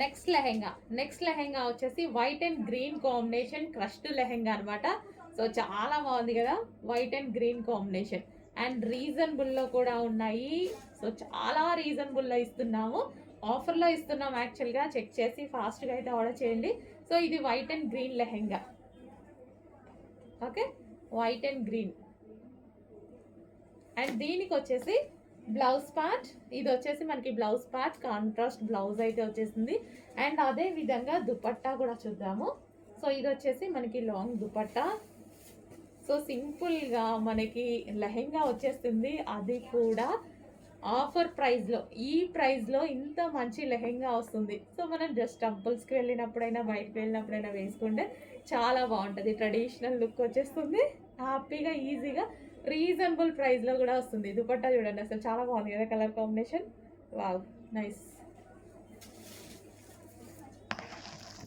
Next lehenga. Next lehenga వచ్చేసి white and green combination crushed lehenga అన్నమాట. So చాలా బాగుంది కదా white and green combination. And రీజనబుల్లో కూడా ఉన్నాయి. సో చాలా రీజనబుల్లో ఇస్తున్నాము. ఆఫర్లో ఇస్తున్నాం యాక్చువల్గా. చెక్ చేసి ఫాస్ట్గా అయితే ఆర్డర్ చేయండి. సో ఇది white and green lehenga. Okay? White and green. And దీనికి వచ్చేసి బ్లౌజ్ పార్ట్ ఇది వచ్చేసి మనకి బ్లౌజ్ పార్ట్ కాంట్రాస్ట్ బ్లౌజ్ అయితే వచ్చేసింది. అండ్ అదే విధంగా దుపట్టా కూడా చూద్దాము. సో ఇది వచ్చేసి మనకి లాంగ్ దుపట్టా. సో సింపుల్గా మనకి లెహెంగా వచ్చేస్తుంది. అది కూడా ఆఫర్ ప్రైస్లో ఈ ప్రైస్లో ఇంత మంచి లెహెంగా వస్తుంది. సో మనం జస్ట్ టెంపుల్స్కి వెళ్ళినప్పుడైనా బయటకు వెళ్ళినప్పుడైనా వేసుకుంటే చాలా బాగుంటుంది. ట్రెడిషనల్ లుక్ వచ్చేస్తుంది. హ్యాపీగా ఈజీగా రీజనబుల్ ప్రైస్లో కూడా వస్తుంది. దుపట్టా చూడండి అసలు చాలా బాగుంది కదా కలర్ కాంబినేషన్. Wow nice.